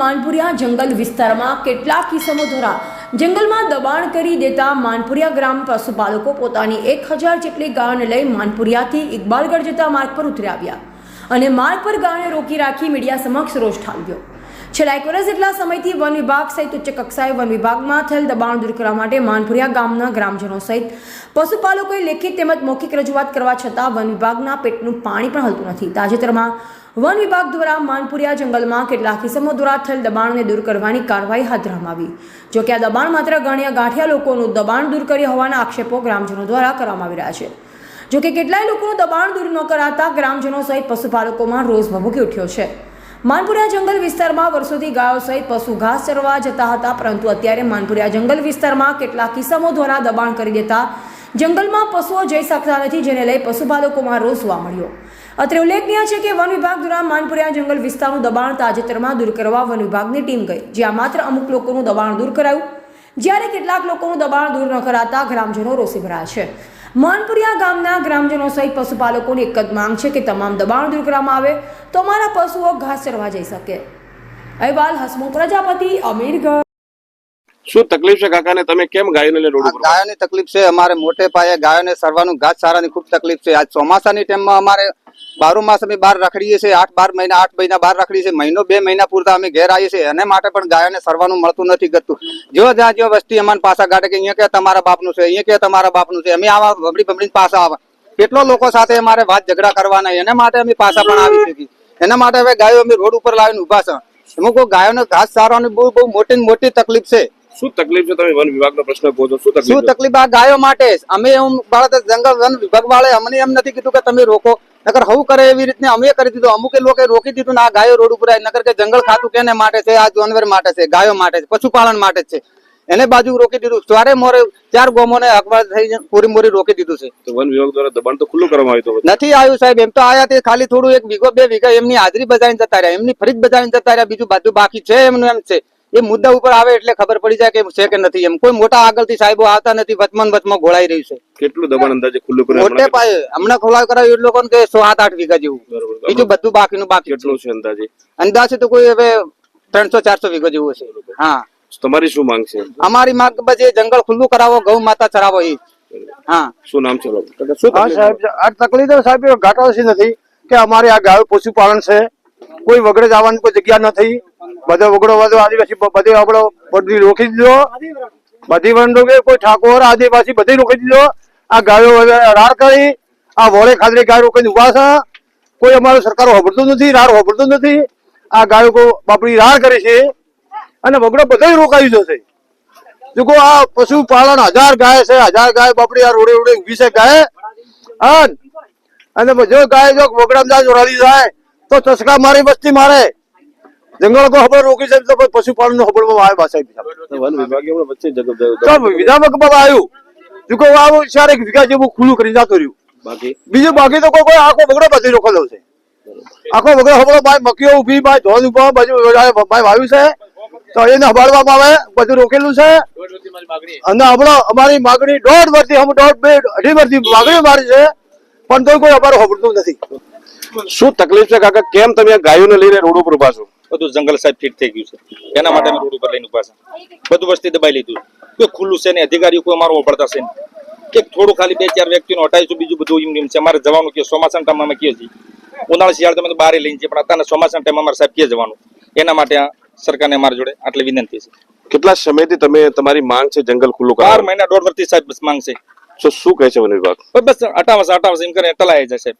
માનપુરિયા જંગલ વિસ્તારમાં કેટલાક કિસ્સાઓ દ્વારા જંગલમાં દબાણ કરી દેતા માનપુરિયા ગ્રામ પશુપાલકો પોતાની એક હજાર જેટલી ગાયોને લઈ માનપુરિયાથી ઇકબાલગઢ જતા માર્ગ પર ઉતરી આવ્યા અને માર્ગ પર ગાયોને રોકી રાખી મીડિયા સમક્ષ રોષ ઠાલવ્યો. છેલ્લા એક વર્ષ જેટલા સમયથી વન વિભાગ સહિત ઉચ્ચ કક્ષાએ વન વિભાગમાં થયેલ દબાણ દૂર કરવા માટે માનપુરિયા ગામના ગ્રામજનો સહિત પશુપાલકોએ લેખિત તેમજ મૌખિક રજૂઆત કરવા છતાં વન વિભાગના પેટનું પાણી પણ હલતું નથી. તાજેતરમાં વન વિભાગ દ્વારા માનપુરિયા જંગલમાં કેટલાક કિસમો દ્વારા થયેલ દબાણને દૂર કરવાની કાર્યવાહી હાથ ધરવામાં આવી. જો કે આ દબાણ માત્ર ગણ્યા ગાંઠિયા લોકોનું દબાણ દૂર કરી હોવાના આક્ષેપો ગ્રામજનો દ્વારા કરવામાં આવી રહ્યા છે. જો કે કેટલાય લોકોનું દબાણ દૂર ન કરાતા ગ્રામજનો સહિત પશુપાલકોમાં રોષ ભભૂકી ઉઠ્યો છે. માનપુરિયા જંગલ વિસ્તારમાં વર્ષોથી ગાયો સહિત પશુ ઘાસ ચરવા જતા હતા, પરંતુ અત્યારે માનપુરિયા જંગલ વિસ્તારમાં કેટલાક કિસમો દ્વારા દબાણ કરી દેતા જંગલમાં પશુઓ જઈ શકતા નથી, જેને લઈ પશુપાલકોમાં રોષ જોવા મળ્યો. અત્રે ઉલ્લેખનીય છે કે વન વિભાગ દ્વારા માનપુરિયા જંગલ વિસ્તારનું દબાણ તાજેતરમાં દૂર કરવા વન વિભાગની ટીમ ગઈ, જ્યાં માત્ર અમુક લોકોનું દબાણ દૂર કરાયું. જ્યારે કેટલાક લોકોનું દબાણ દૂર ન કરાતા ગ્રામજનો રોષે ભરાયા છે. માનપુરિયા ગામના ગ્રામજનો સહિત પશુપાલકોની એક જ માંગ છે કે તમામ દબાણ દૂર કરવામાં આવે તો અમારા પશુઓ ઘાસ ચરવા જઈ શકે. અહેવાલ હસમુખ પ્રજાપતિ, અમીરગઢ. શું તકલીફ છે કાકા ને તમે કેમ ગાયોને લઈને રોડ ઉપર ગાયોની તકલીફ છે અમારે મોટે પાયે ગાયોને સરવાનું ઘાસ ચારાની ખૂબ તકલીફ છે. આજ ચોમાસાની ટાઈમમાં અમારે બારો માસ અમે બહાર રખડીએ છીએ આઠ બાર મહિના આઠ મહિના બહાર રખડીએ છીએ. મહિનો બે મહિના પૂરતા અમે ઘેર આવીએ છીએ. એને માટે પણ ગાયોને સરવાનું મળતું નથી ગતું. જો જ્યાં જો વસ્તી અમારે પાછા કાઢે કે અહીંયા કે તમારા બાપનું છે અહીંયા કે તમારા બાપનું છે? અમે આવા બબડી બબડી પાછા આવા. કેટલો લોકો સાથે અમારે વાત ઝઘડા કરવાના એના માટે અમે પાછા પણ આવી શકીએ. એના માટે હવે ગાયો અમે રોડ ઉપર લાવીને ઊભા છે. અમુક ગાયોને ઘાસ સારવાની બહુ બહુ મોટી મોટી તકલીફ છે. શું તકલીફ છે તમે વન વિભાગનો પ્રશ્ન કહો છો? શું તકલીફ શું તકલીફ? આ ગાયો માટે અમે એમ બાળક જંગલ વન વિભાગ વાળે અમને એમ નથી કીધું કે તમે રોકો. નકર હવું કરે એવી રીતે અમે કરી દીધું. અમુકે લોકો રોકી દીધું ને આ ગાયો રોડ ઉપર આવી. નકર કે જંગલ ખાતું કેને માટે છે? આ જાનવર માટે છે? ગાયો માટે છે? પશુપાલન માટે છે. એને બાજુ રોકી દીધું. ચારે મોરે ચાર ગોમોને અખબાર થઈ પૂરી મોરી રોકી દીધું છે. તો વન વિભાગ દ્વારા દબાણ તો ખુલ્લું કરવામાં આવ્યું નથી આવ્યું સાહેબ. એમ તો આયા તે ખાલી થોડું એક વીઘો બે વીઘા એમની હાજરી બજાવીને જતા રહ્યા. એમની ફરીજ બજાવીને જતા રહ્યા. બીજું બધું બાકી છે એમનું એમ છે. એ મુદ્દા ઉપર આવે એટલે ખબર પડી જાય કે છે કે નથી એમ. કોઈ મોટા આગળથી સાહેબો આવતા નથી વચમાં વચમાં ઘોળાઈ રહ્યું છે. કેટલું દબાણ અંદાજે ખુલ્લું કર્યું મોટે પાયે હમણાં ખોલાવ કરાવ્યું એ કોણ કે સો સાત આઠ વીઘા જેવું. બીજું બધું બાકીનું બાકી કેટલું છે અંદાજે? અંદાજે તો કોઈ હવે ત્રણસો ચારસો વીઘા જેવું છે હા. તમારી શું માંગ છે? અમારી માંગ બસ એ જંગલ ખુલ્લું કરાવો ગૌ માતા ચરાવો એ હા. શું નામ છે સાહેબ આ તકલીફ સાહેબ એ નથી કે અમારે આ ગાયો પશુપાલન છે. કોઈ વગડે જવાની કોઈ જગ્યા નથી. બધો વગડો બધો આદિવાસી બધે આપણો બધી રોકી દીધો. બધી વન કોઈ ઠાકોર, આદિવાસી બધી રોકી દીધો. આ ગાયો રાડ કરી, આ વોળે ખાદરી ગાય રોકીને ઊભા છે કોઈ અમારો સરકાર હોભળતું નથી, રાડ હોભળતું નથી. આ ગાયો બાપડી રાડ કરે છે. અને વગડો બધો રોકાઈ છે. જો આ પશુપાલન હજાર ગાય છે, હજાર ગાય બાપડી આ રોડે રોડે ઊભી છે ગાય. અન જો ગાય જો વગડામાં જોડાલી જાય, તો ચસકા મારી વસ્તી મારે. જંગલ કો ખબર રોકી સાહેબ તો પશુપાલન નો માં આવે બા સાહેબ વન વિભાગે હમણાં વચ્ચે જગત જગ- તો વિધાનસભા બાબા આવ્યું. જો કો આવું ચાર એક વીઘા જેવું ખુલ્લું કરી જતો રહ્યું. બાકી? બીજું બાકી તો કોઈ કોઈ આખો બગડો બધી રોકેલો છે. આખો બગડો ખબર ભાઈ મકીઓ ઊભી ભાઈ ધોન ઊભા બાજુ ભાઈ વાવ્યું છે. તો એને હબાડવામાં આવે બધું રોકેલું છે. અને હમણાં અમારી માગણી દોઢ વર્ષથી હમ દોઢ બે અઢી વર્ષથી માગણી મારી છે પણ તોય કોઈ અમારું હબડતું નથી. શું તકલીફ છે કાકા? કેમ તમે ગાયોને લઈને રોડ ઉપર ઊભા છો? બધું જંગલ સાહેબ ફિટ થઈ ગયું છે. એના માટે અમે રોડ ઉપર લઈને ઊભા છે. બધું વસ્તી દબાઈ લીધું. કે ખુલ્લું છે ને અધિકારીઓ કોઈ અમારો પડતા છે કે થોડું ખાલી બે ચાર વ્યક્તિનો હટાવીશું બીજું બધું એમ એમ છે. અમારે જવાનું કે ચોમાસાના ટાઈમમાં અમે કહીએ છીએ. ઉનાળા શિયાળ તમે બહાર લઈને છીએ પણ અત્યારે ચોમાસાના ટાઈમ અમારે સાહેબ કે જવાનું? એના માટે આ સરકારને અમારી જોડે આટલી વિનંતી છે. કેટલા સમયથી તમે તમારી માંગ છે જંગલ ખુલ્લું ચાર મહિના દોઢ વર્ષથી સાહેબ બસ માંગશે તો શું કહે છે વન વિભાગ બસ હટાવશે હટાવશે એમ કરીને ટલાય જાય સાહેબ.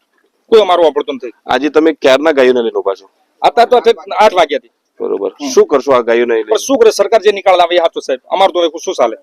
કોઈ અમારું વાપરતું નથી આજે તમે ક્યારના ગાયોને લઈને ઊભા છો? અત્યારે તો આઠ વાગ્યાથી. બરોબર. શું કરશો આ ગાયોને લઈને? શું કરે? સરકાર જે નિકાલ આવે એ સાચું સાહેબ અમારું તો શું ચાલે?